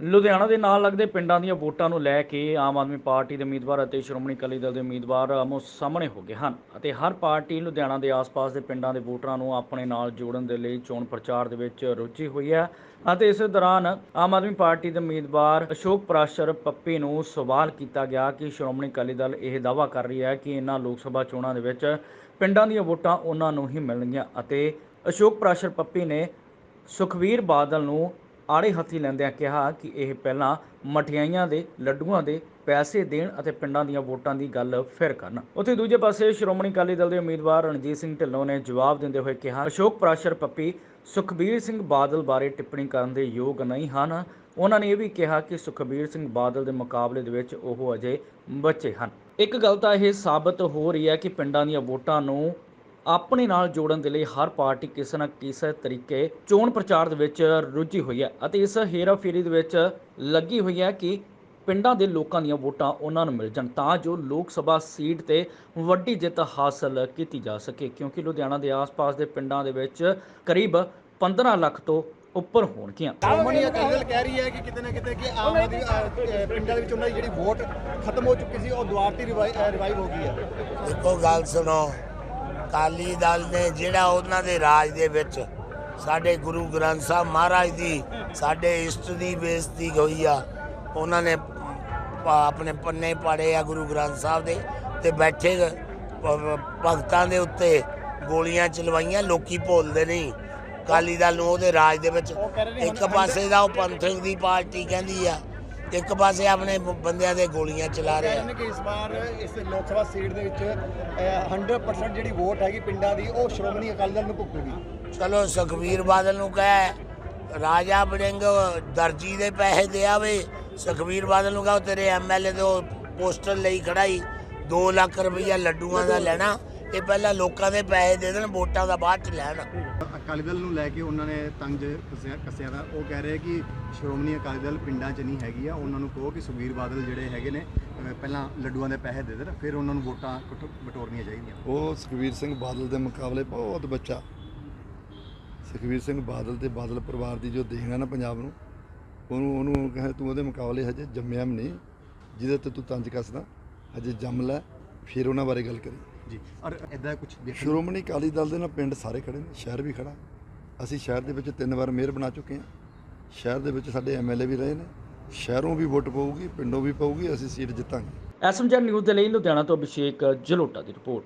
ਲੁਧਿਆਣਾ ਦੇ ਨਾਲ ਲੱਗਦੇ ਪਿੰਡਾਂ ਦੀਆਂ ਵੋਟਾਂ ਨੂੰ ਲੈ ਕੇ ਆਮ ਆਦਮੀ ਪਾਰਟੀ ਦੇ ਉਮੀਦਵਾਰ ਅਤੇ ਸ਼੍ਰੋਮਣੀ ਅਕਾਲੀ ਦਲ ਦੇ ਉਮੀਦਵਾਰ ਆਮੋ ਸਾਹਮਣੇ ਹੋ ਗਏ ਹਨ ਅਤੇ ਹਰ ਪਾਰਟੀ ਲੁਧਿਆਣਾ ਦੇ ਆਸ-ਪਾਸ ਦੇ ਪਿੰਡਾਂ ਦੇ ਵੋਟਰਾਂ ਨੂੰ ਆਪਣੇ ਨਾਲ ਜੋੜਨ ਦੇ ਲਈ ਚੋਣ ਪ੍ਰਚਾਰ ਦੇ ਵਿੱਚ ਰੁਚੀ ਹੋਈ ਹੈ ਅਤੇ ਇਸ ਦੌਰਾਨ ਆਮ ਆਦਮੀ ਪਾਰਟੀ ਦੇ ਉਮੀਦਵਾਰ ਅਸ਼ੋਕ ਪ੍ਰਾਸ਼ਰ ਪੱਪੀ ਨੂੰ ਸਵਾਲ ਕੀਤਾ ਗਿਆ ਕਿ ਸ਼੍ਰੋਮਣੀ ਅਕਾਲੀ ਦਲ ਇਹ ਦਾਅਵਾ ਕਰ ਰਹੀ ਹੈ ਕਿ ਇਹਨਾਂ ਲੋਕ ਸਭਾ ਚੋਣਾਂ ਦੇ ਵਿੱਚ ਪਿੰਡਾਂ ਦੀਆਂ ਵੋਟਾਂ ਉਹਨਾਂ ਨੂੰ ਹੀ ਮਿਲਣਗੀਆਂ ਅਤੇ ਅਸ਼ੋਕ ਪ੍ਰਾਸ਼ਰ ਪੱਪੀ ਨੇ ਸੁਖਵੀਰ ਬਾਦਲ ਨੂੰ ਆੜੇ ਹੱਥੀ ਲੈਂਦਿਆਂ ਕਿਹਾ ਕਿ ਇਹ ਪਹਿਲਾਂ ਮਠਿਆਈਆਂ ਦੇ, ਲੱਡੂਆਂ ਦੇ, ਪੈਸੇ ਦੇਣ ਅਤੇ ਪਿੰਡਾਂ ਦੀਆਂ ਵੋਟਾਂ ਦੀ ਗੱਲ ਫਿਰ ਕਰਨ। ਉੱਥੇ ਦੂਜੇ ਪਾਸੇ ਸ਼੍ਰੋਮਣੀ ਅਕਾਲੀ ਦਲ ਦੇ ਉਮੀਦਵਾਰ ਰਣਜੀਤ ਸਿੰਘ ਢਿੱਲੋਂ ਨੇ ਜਵਾਬ ਦਿੰਦੇ ਹੋਏ ਕਿਹਾ, ਅਸ਼ੋਕ ਪ੍ਰਾਸ਼ਰ ਪੱਪੀ ਸੁਖਬੀਰ ਸਿੰਘ ਬਾਦਲ ਬਾਰੇ ਟਿੱਪਣੀ ਕਰਨ ਦੇ ਯੋਗ ਨਹੀਂ ਹਨ। ਉਹਨਾਂ ਨੇ ਇਹ ਵੀ ਕਿਹਾ ਕਿ ਸੁਖਬੀਰ ਸਿੰਘ ਬਾਦਲ ਦੇ ਮੁਕਾਬਲੇ ਦੇ ਵਿੱਚ ਉਹ ਅਜੇ ਬੱਚੇ ਹਨ। ਇੱਕ ਗੱਲ ਤਾਂ ਇਹ ਸਾਬਤ ਹੋ ਰਹੀ ਹੈ ਕਿ ਪਿੰਡਾਂ ਦੀਆਂ ਵੋਟਾਂ ਨੂੰ ਆਪਣੇ ਨਾਲ ਜੋੜਨ ਦੇ ਲਈ ਹਰ ਪਾਰਟੀ ਕਿਸੇ ਨਾ ਕਿਸੇ ਤਰੀਕੇ ਚੋਣ ਪ੍ਰਚਾਰ ਦੇ ਵਿੱਚ ਰੁੱਝੀ ਹੋਈ ਹੈ ਅਤੇ ਇਸ ਹੇਰਾਫੇਰੀ ਦੇ ਵਿੱਚ ਲੱਗੀ ਹੋਈ ਹੈ ਕਿ ਪਿੰਡਾਂ ਦੇ ਲੋਕਾਂ ਦੀਆਂ ਵੋਟਾਂ ਉਹਨਾਂ ਨੂੰ ਮਿਲ ਜਾਣ ਤਾਂ ਜੋ ਲੋਕ ਸਭਾ ਸੀਟ ਤੇ ਵੱਡੀ ਜਿੱਤ ਹਾਸਲ ਕੀਤੀ ਜਾ ਸਕੇ ਕਿਉਂਕਿ ਲੁਧਿਆਣਾ ਦੇ ਆਸ-ਪਾਸ ਦੇ ਪਿੰਡਾਂ ਦੇ ਵਿੱਚ ਕਰੀਬ 15 ਲੱਖ ਤੋਂ ਉੱਪਰ ਹੋਣਗੀਆਂ। ਸ਼੍ਰੋਮਣੀ ਅਕਾਲੀ ਦਲ ਕਹਿ ਰਹੀ ਹੈ ਕਿ ਕਿਤੇ ਨਾ ਕਿਤੇ ਕਿ ਆਮ ਆਦਮੀ ਪਿੰਡਾਂ ਦੇ ਵਿੱਚ ਉਹਨਾਂ ਦੀ ਜਿਹੜੀ ਵੋਟ ਖਤਮ ਹੋ ਚੁੱਕੀ ਸੀ ਉਹ ਦੁਆਰ ਤੇ ਰਿਵਾਈਵ ਹੋ ਗਈ ਹੈ। ਦੇਖੋ ਗੱਲ ਸੁਣੋ ਕਾਲੀ ਦਲ ਨੇ ਜਿਹੜਾ ਉਹਨਾਂ ਦੇ ਰਾਜ ਦੇ ਵਿੱਚ ਸਾਡੇ ਗੁਰੂ ਗ੍ਰੰਥ ਸਾਹਿਬ ਮਹਾਰਾਜ ਦੀ ਸਾਡੇ ਇਸ਼ਟ ਦੀ ਬੇਇੱਜ਼ਤੀ ਹੋਈ ਆ ਉਹਨਾਂ ਨੇ ਆਪਣੇ ਪੰਨੇ ਪਾੜੇ ਆ ਗੁਰੂ ਗ੍ਰੰਥ ਸਾਹਿਬ ਦੇ ਤੇ ਬੈਠੇ ਭਗਤਾਂ ਦੇ ਉੱਤੇ ਗੋਲੀਆਂ ਚਲਵਾਈਆਂ ਲੋਕੀ ਭੁੱਲਦੇ ਨਹੀਂ। ਕਾਲੀ ਦਲ ਨੂੰ ਉਹਦੇ ਰਾਜ ਦੇ ਵਿੱਚ ਇੱਕ ਪਾਸੇ ਦਾ ਉਹ ਪੰਥਕ ਦੀ ਪਾਰਟੀ ਕਹਿੰਦੀ ਆ। ਇੱਕ ਪਾਸੇ ਆਪਣੇ ਬੰਦਿਆਂ ਦੇ ਗੋਲੀਆਂ ਚਲਾ ਰਿਹਾ ਨੇ ਕਿ ਇਸ ਵਾਰ ਇਸ ਲੋਕ ਸਭਾ ਸੀਟ ਦੇ ਵਿੱਚ ਅਹ, 100% ਜਿਹੜੀ ਵੋਟ ਹੈਗੀ ਪਿੰਡਾਂ ਦੀ ਉਹ ਸ਼੍ਰੋਮਣੀ ਅਕਾਲੀ ਦਲ ਨੂੰ ਭੁਗਤੂਗੀ। ਚਲੋ ਸੁਖਵੀਰ ਬਾਦਲ ਨੂੰ ਕਹੇ ਰਾਜਾ ਬੜਿੰਗ ਦਰਜੀ ਦੇ ਪੈਸੇ ਦੇ ਆਵੇ ਸੁਖਵੀਰ ਬਾਦਲ ਨੂੰ ਕਹੋ ਤੇਰੇ ਐਮਐਲਏ ਦੇ ਉਹ ਪੋਸਟਰ ਲਈ ਖੜਾਈ 2 ਲੱਖ ਰੁਪਈਆ ਲੱਡੂਆਂ ਦਾ ਲੈਣਾ। ਇਹ ਪਹਿਲਾਂ ਲੋਕਾਂ ਦੇ ਪੈਸੇ ਦੇ ਦੇਣ ਵੋਟਾਂ ਦਾ ਬਾਅਦ ਚ ਲੈਣ। ਅਕਾਲੀ ਦਲ ਨੂੰ ਲੈ ਕੇ ਉਹਨਾਂ ਨੇ ਤੰਜ ਕੱਸਿਆ ਕੱਸਿਆ ਦਾ ਉਹ ਕਹਿ ਰਹੇ ਕਿ ਸ਼੍ਰੋਮਣੀ ਅਕਾਲੀ ਦਲ ਪਿੰਡਾਂ 'ਚ ਨਹੀਂ ਹੈਗੀ ਆ। ਉਹਨਾਂ ਨੂੰ ਕਹੋ ਕਿ ਸੁਖਬੀਰ ਬਾਦਲ ਜਿਹੜੇ ਹੈਗੇ ਨੇ ਪਹਿਲਾਂ ਲੱਡੂਆਂ ਦੇ ਪੈਸੇ ਦੇ ਦੇਣ ਫਿਰ ਉਹਨਾਂ ਨੂੰ ਵੋਟਾਂ ਕੁੱਟ- ਬਟੋਰਨੀਆਂ ਚਾਹੀਦੀਆਂ। ਉਹ ਸੁਖਵੀਰ ਸਿੰਘ ਬਾਦਲ ਦੇ ਮੁਕਾਬਲੇ ਬਹੁਤ ਬੱਚਾ। ਸੁਖਵੀਰ ਸਿੰਘ ਬਾਦਲ ਤੇ ਬਾਦਲ ਪਰਿਵਾਰ ਦੀ ਜੋ ਦੇਣ ਨਾ ਪੰਜਾਬ ਨੂੰ ਉਹਨੂੰ ਉਹਨੂੰ ਕਹੇ ਤੂੰ ਉਹਦੇ ਮੁਕਾਬਲੇ ਹਜੇ ਜੰਮਿਆ ਵੀ ਨਹੀਂ। ਜਿਹਦੇ ਤੇ ਤੂੰ ਤੰਜ ਕੱਸਦਾ ਹਜੇ ਜੰਮ ਲੈ ਫਿਰ ਉਹਨਾਂ ਬਾਰੇ ਗੱਲ ਕਰੀ। ਜੀ। ਔਰ ਇਦਾਂ ਕੁਝ ਦੇਖੋ ਸ਼੍ਰੋਮਣੀ ਅਕਾਲੀ ਦਲ ਦੇ ਨਾਲ ਪਿੰਡ ਸਾਰੇ ਖੜੇ ਨੇ ਸ਼ਹਿਰ ਵੀ ਖੜਾ। ਅਸੀਂ ਸ਼ਹਿਰ ਦੇ ਵਿੱਚ ਤਿੰਨ ਵਾਰ ਮੇਅਰ ਬਣਾ ਚੁੱਕੇ ਹਾਂ। ਸ਼ਹਿਰ ਦੇ ਵਿੱਚ ਸਾਡੇ ਐਮਐਲਏ ਵੀ ਰਹੇ ਨੇ। ਸ਼ਹਿਰੋਂ ਵੀ ਵੋਟ ਪਊਗੀ ਪਿੰਡੋਂ ਵੀ ਪਊਗੀ ਅਸੀਂ ਸੀਟ ਜਿੱਤਾਂਗੇ। ਐਸਐਮਜੀ ਨਿਊਜ਼ ਦੇ ਲਈ ਲੁਧਿਆਣਾ ਤੋਂ ਅਭਿਸ਼ੇਕ ਜਲੋਟਾ ਦੀ ਰਿਪੋਰਟ।